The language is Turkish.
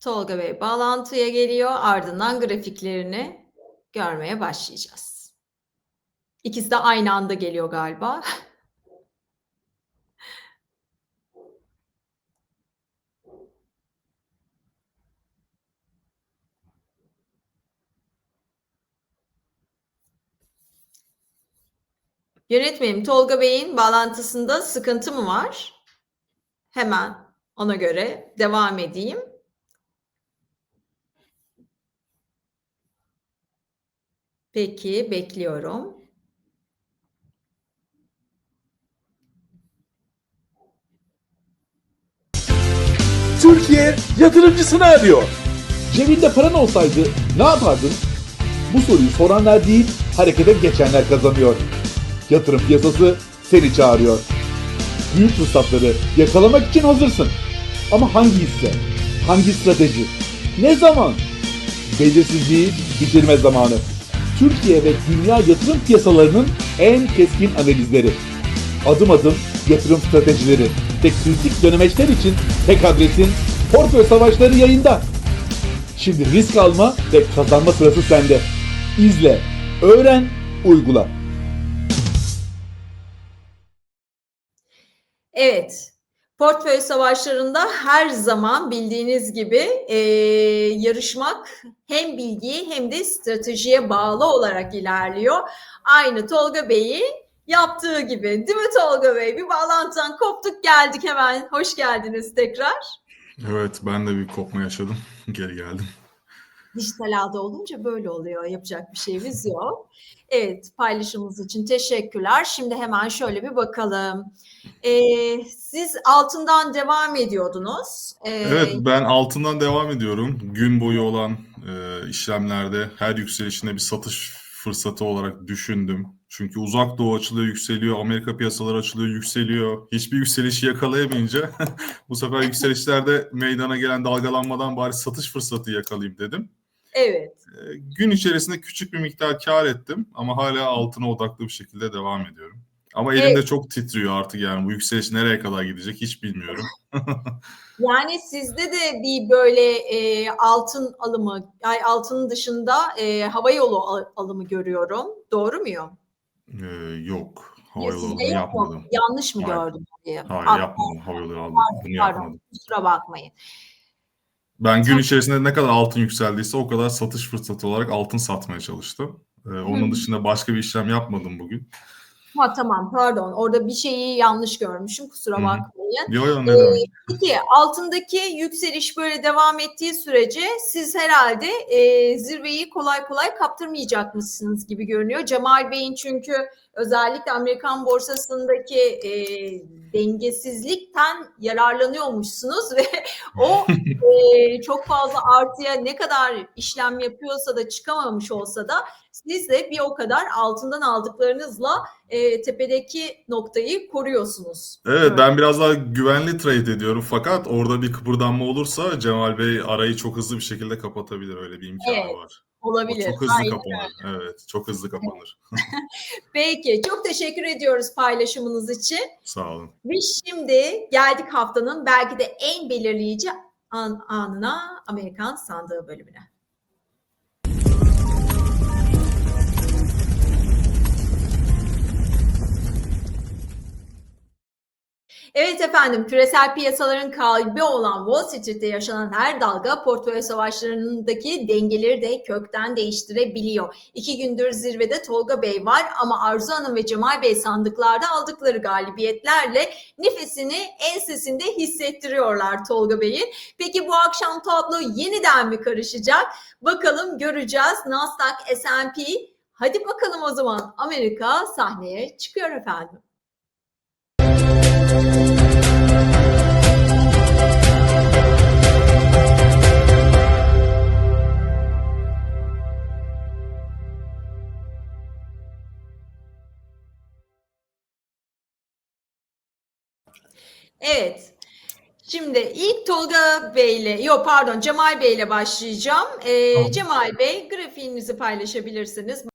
Tolga Bey bağlantıya geliyor. Ardından grafiklerini görmeye başlayacağız. İkisi de aynı anda geliyor galiba. Yönetmenim Tolga Bey'in bağlantısında sıkıntı mı var? Hemen ona göre devam edeyim. Peki, bekliyorum. Türkiye yatırımcısını arıyor. Cebinde paran olsaydı ne yapardın? Bu soruyu soranlar değil, harekete geçenler kazanıyor. Yatırım piyasası seni çağırıyor. Büyük fırsatları yakalamak için hazırsın. Ama hangi hisse? Hangi strateji? Ne zaman? Belirsizliği bitirme zamanı. Türkiye ve dünya yatırım piyasalarının en keskin analizleri. Adım adım yatırım stratejileri ve kritik dönemeçler için tek adresin Portföy Savaşları yayında. Şimdi risk alma ve kazanma sırası sende. İzle, öğren, uygula. Evet, portföy savaşlarında her zaman bildiğiniz gibi e, yarışmak hem bilgiye hem de stratejiye bağlı olarak ilerliyor. Aynı Tolga Bey'in yaptığı gibi değil mi Tolga Bey? Bir bağlantıdan koptuk geldik hemen. Hoş geldiniz tekrar. Evet, ben de bir kopma yaşadım. Geri geldim. Dijital ağda olunca böyle oluyor. Yapacak bir şeyimiz yok. Evet, paylaşımınız için teşekkürler. Şimdi hemen şöyle bir bakalım. Ee, siz altından devam ediyordunuz. Ee, Evet, ben altından devam ediyorum. Gün boyu olan e, işlemlerde her yükselişinde bir satış fırsatı olarak düşündüm. Çünkü uzak doğu açılıyor, yükseliyor, Amerika piyasaları açılıyor, yükseliyor. Hiçbir yükselişi yakalayamayınca bu sefer yükselişlerde meydana gelen dalgalanmadan bari satış fırsatı yakalayayım dedim. Evet. E, gün içerisinde küçük bir miktar kar ettim ama hala altına odaklı bir şekilde devam ediyorum. Ama elimde Evet. çok titriyor artık yani bu yükseliş nereye kadar gidecek hiç bilmiyorum. Yani sizde de bir böyle e, altın alımı, ay altının dışında e, hava yolu al- alımı görüyorum. Doğru muyum? Ee, yok. Hava Ya yok mu? yapmadım. Yanlış mı Hayır. gördüm? diye. Hayır Pardon, yapmadım. Hava yolu alımı. Bunu yapmadım. kusura bakmayın. Ben gün içerisinde ne kadar altın yükseldiyse o kadar satış fırsatı olarak altın satmaya çalıştım. Ee, onun Hı. dışında başka bir işlem yapmadım bugün. Ha tamam pardon orada bir şeyi yanlış görmüşüm kusura Hı bakmayın. Yo yo ne Ee, demek. Peki altındaki yükseliş böyle devam ettiği sürece siz herhalde e, zirveyi kolay kolay kaptırmayacakmışsınız gibi görünüyor. Cemal Bey'in çünkü özellikle Amerikan borsasındaki e, dengesizlikten yararlanıyormuşsunuz ve o e, çok fazla artıya ne kadar işlem yapıyorsa da çıkamamış olsa da siz de bir o kadar altından aldıklarınızla e, tepedeki noktayı koruyorsunuz. Evet ben biraz daha güvenli trade ediyorum fakat orada bir kıpırdanma olursa Cemal Bey arayı çok hızlı bir şekilde kapatabilir. Öyle bir imkanı Evet, var. O Olabilir. çok hızlı Aynen. kapanır. Evet çok hızlı kapanır. Peki çok teşekkür ediyoruz paylaşımınız için. Sağ olun. Ve şimdi geldik haftanın belki de en belirleyici an, anına Amerikan sandığı bölümüne. Evet efendim, küresel piyasaların kalbi olan Wall Street'te yaşanan her dalga portföy savaşlarındaki dengeleri de kökten değiştirebiliyor. İki gündür zirvede Tolga Bey var ama Arzu Hanım ve Cemal Bey sandıklarda aldıkları galibiyetlerle nefesini ensesinde hissettiriyorlar Tolga Bey'in. Peki bu akşam tablo yeniden mi karışacak? Bakalım göreceğiz. Nasdaq, S&P. Hadi bakalım o zaman Amerika sahneye çıkıyor efendim. Evet. Şimdi ilk Tolga Bey'le, yok pardon Cemal Bey'le başlayacağım. Ee. Cemal Bey grafiğinizi paylaşabilirsiniz.